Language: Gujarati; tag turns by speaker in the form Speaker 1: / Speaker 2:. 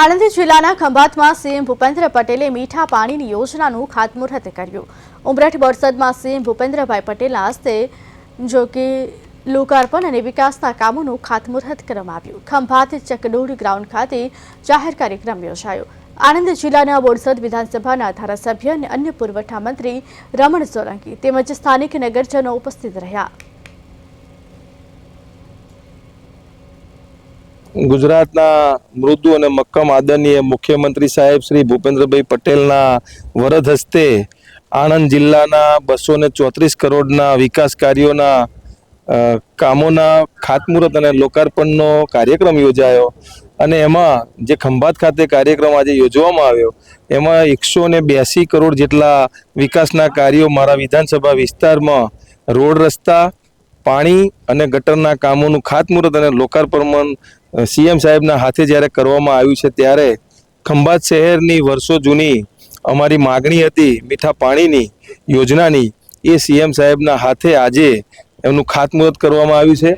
Speaker 1: આણંદ જિલ્લાના ખંભાતમાં સીએમ ભૂપેન્દ્ર પટેલે મીઠા પાણીની યોજનાનું ખાતમુહૂર્ત કર્યું. ઉમરઠ બોરસદમાં સીએમ ભૂપેન્દ્રભાઈ પટેલના હસ્તે જો કે લોકાર્પણ અને વિકાસના કામોનું ખાતમુહૂર્ત કરવામાં આવ્યું. ખંભાત ચકડોળ ગ્રાઉન્ડ ખાતે જાહેર કાર્યક્રમ યોજાયો. આણંદ જિલ્લાના બોરસદ વિધાનસભાના ધારાસભ્ય અને અન્ય પુરવઠા મંત્રી રમણ સોલંકી તેમજ સ્થાનિક નગરજનો ઉપસ્થિત રહ્યા.
Speaker 2: ગુજરાતના મૃદુ અને મક્કમ આદરણીય મુખ્યમંત્રી સાહેબ શ્રી ભૂપેન્દ્રભાઈ પટેલના વરદ હસ્તે આણંદ જિલ્લાના બસો ને ચોત્રીસ કરોડના વિકાસ કાર્યોના કામોના ખાતમુહૂર્ત અને લોકાર્પણનો કાર્યક્રમ યોજાયો અને એમાં જે ખંભાત ખાતે કાર્યક્રમ આજે યોજવામાં આવ્યો, એમાં એકસો ને બ્યાસી કરોડ જેટલા વિકાસના કાર્યો મારા વિધાનસભા વિસ્તારમાં, રોડ રસ્તા પાણી અને ગટરના કામોનું ખાતમુહૂર્ત અને લોકાર્પણ સીએમ સાહેબના હાથે જ્યારે કરવામાં આવ્યું છે ત્યારે ખંભાત શહેરની વર્ષો જૂની અમારી માગણી હતી મીઠા પાણીની યોજનાની. એ સીએમ સાહેબના હાથે આજે એમનું ખાતમુહૂર્ત કરવામાં આવ્યું છે.